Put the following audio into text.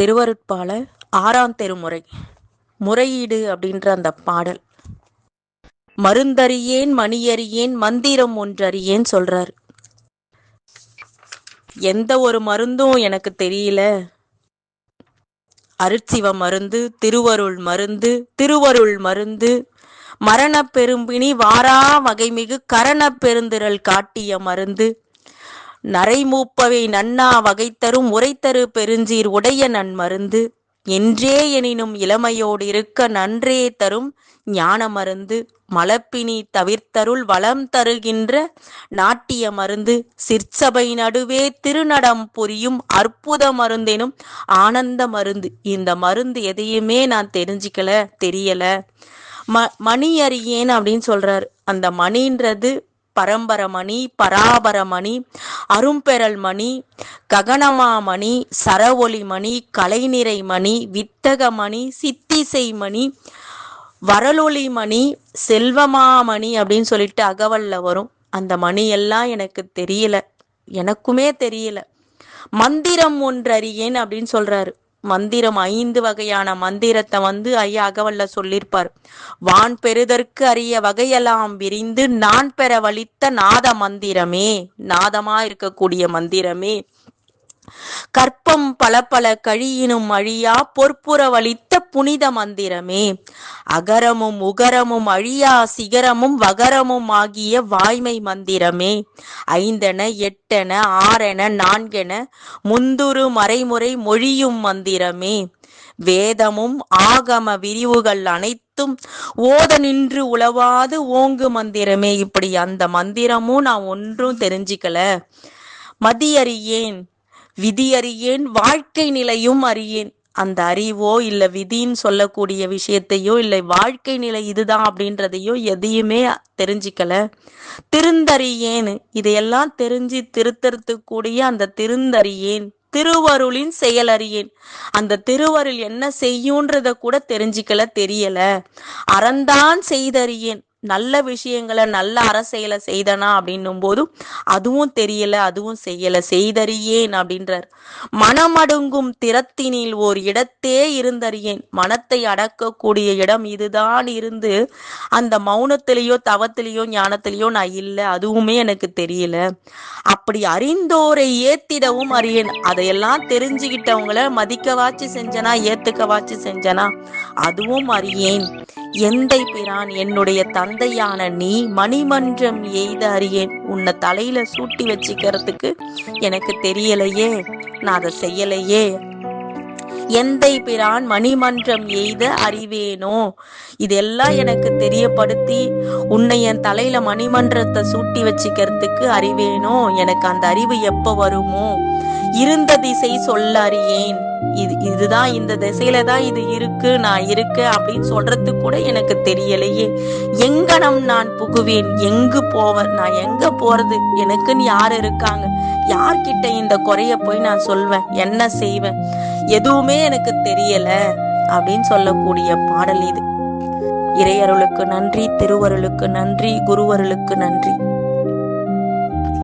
திருவருட்பாளர் ஆறாம் தெருமுறை முறையீடு அப்படின்ற அந்த பாடல். மருந்தறியேன் மணியறியேன் மந்திரம் ஒன்றறியேன் சொல்றாரு. எந்த ஒரு மருந்தும் எனக்கு தெரியல. அருட்சிவ மருந்து திருவருள் மருந்து திருவருள் மருந்து மரண பெரும்பினி வாரா வகைமிகு கரண பெருந்திரள் காட்டிய மருந்து. நரைமூப்பவை நன்னா வகைத்தரும் உரைத்தரு பெருஞ்சீர் உடைய நன்மருந்து. என்றே எனினும் இளமையோடு இருக்க நன்றே தரும் ஞான மருந்து. மலப்பினி தவிர்த்தருள் வளம் தருகின்ற நாட்டிய மருந்து. சிற்சபை நடுவே திருநடம் புரியும் அற்புத மருந்தெனும் ஆனந்த மருந்து. இந்த மருந்து எதையுமே நான் தெரிஞ்சுக்கல தெரியல. ம மணி அறியேன் அப்படின்னு சொல்றாரு. அந்த மணின்றது பரம்பரமணி பராபரமணி அரும்பெரல்மணி ககனமாமணி சரவொளிமணி கலைநிறைமணி வித்தகமணி சித்திசைமணி வரலொளிமணி செல்வமாமணி அப்படின்னு சொல்லிட்டு அகவல்ல வரும். அந்த மணி எல்லாம் எனக்கு தெரியல. எனக்குமே தெரியல. மந்திரம் ஒன்றறியேன் அப்படின்னு சொல்றாரு. மந்திரம் ஐந்து வகையான மந்திரத்தை வந்து ஐயா அகவல்ல சொல்லியிருப்பார் வான் பெறுதற்கு அறிய வகையெல்லாம் விரிந்து நான் பெற வலித்த நாத மந்திரமே நாதமா இருக்கக்கூடிய மந்திரமே. கற்பம் பல பல கழியினும் அழியா பொற்புறவழித்த புனித மந்திரமே. அகரமும் உகரமும் அழியா சிகரமும் வகரமும் ஆகிய வாய்மை மந்திரமே. ஐந்தென எட்டென ஆறென நான்கென முந்துரு மறைமுறை மொழியும் மந்திரமே. வேதமும் ஆகம விரிவுகள் அனைத்தும் ஓத நின்று உளவாது ஓங்கு மந்திரமே. இப்படி அந்த மந்திரமும் நான் ஒன்றும் தெரிஞ்சுக்கல. மதியறியேன். விதி அறியேன் வாழ்க்கை நிலையும் அறியேன். அந்த அறிவோ இல்ல விதின்னு சொல்லக்கூடிய விஷயத்தையோ இல்லை வாழ்க்கை நிலை இதுதான் அப்படின்றதையோ எதையுமே தெரிஞ்சிக்கல. திருந்தறியேன் இதையெல்லாம் தெரிஞ்சு திருத்தறத்துக்கூடிய அந்த திருந்தறியேன். திருவருளின் செயலறியேன். அந்த திருவருள் என்ன செய்யுன்றத கூட தெரிஞ்சிக்கல தெரியல. அறந்தான் செய்தறியேன். நல்ல விஷயங்களை நல்ல அரசியலை செய்தனா அப்படின்னும் போது அதுவும் தெரியல அதுவும் செய்யல. செய்தறியேன் அப்படின்றார். மனமடுங்கும் திறத்தினில் ஓர் இடத்தே இருந்தறியேன். மனத்தை அடக்கக்கூடிய இடம் இதுதான் இருந்து அந்த மௌனத்திலேயோ தவத்திலேயோ ஞானத்திலேயோ நான் இல்லை. அதுவுமே எனக்கு தெரியல. அப்படி அறிந்தோரை ஏத்திடவும் அறியேன். அதையெல்லாம் தெரிஞ்சுக்கிட்டவங்கள மதிக்கவாச்சு செஞ்சனா ஏத்துக்கவாச்சு செஞ்சனா அதுவும் அறியேன். எந்தை பிரான் என்னுடைய தந்தையான நீ மணிமன்றம் எய்த அறியேன் உன்னை தலையில சூட்டி வச்சுக்கிறதுக்கு எனக்கு தெரியலையே. நான் அதை செய்யலையே. எந்தை பிரான் மணிமன்றம் எய்த அறிவேனோ? இதெல்லாம் எனக்கு தெரியப்படுத்தி உன்னை என் தலையில மணிமன்றத்தை சூட்டி வச்சுக்கிறதுக்கு அறிவேனோ? எனக்கு அந்த அறிவு எப்ப வருமோ? இருந்த திசை சொல்ல அறியேன். இது இதுதான் இந்த திசையில தான் இது இருக்கு நான் இருக்கு அப்படின்னு சொல்றது கூட எனக்கு தெரியலையே. எங்கனம் நான் புகுவேன்? எங்கு போவேன் நான் எங்க போறது? எனக்குன்னு யார் இருக்காங்க? யார்கிட்ட இந்த குறைய போய் நான் சொல்வேன்? என்ன செய்வேன்? எதுவுமே எனக்கு தெரியல அப்படின்னு சொல்லக்கூடிய பாடல் இது. இறையருளுக்கு நன்றி திருவருளுக்கு நன்றி குருவருளுக்கு நன்றி.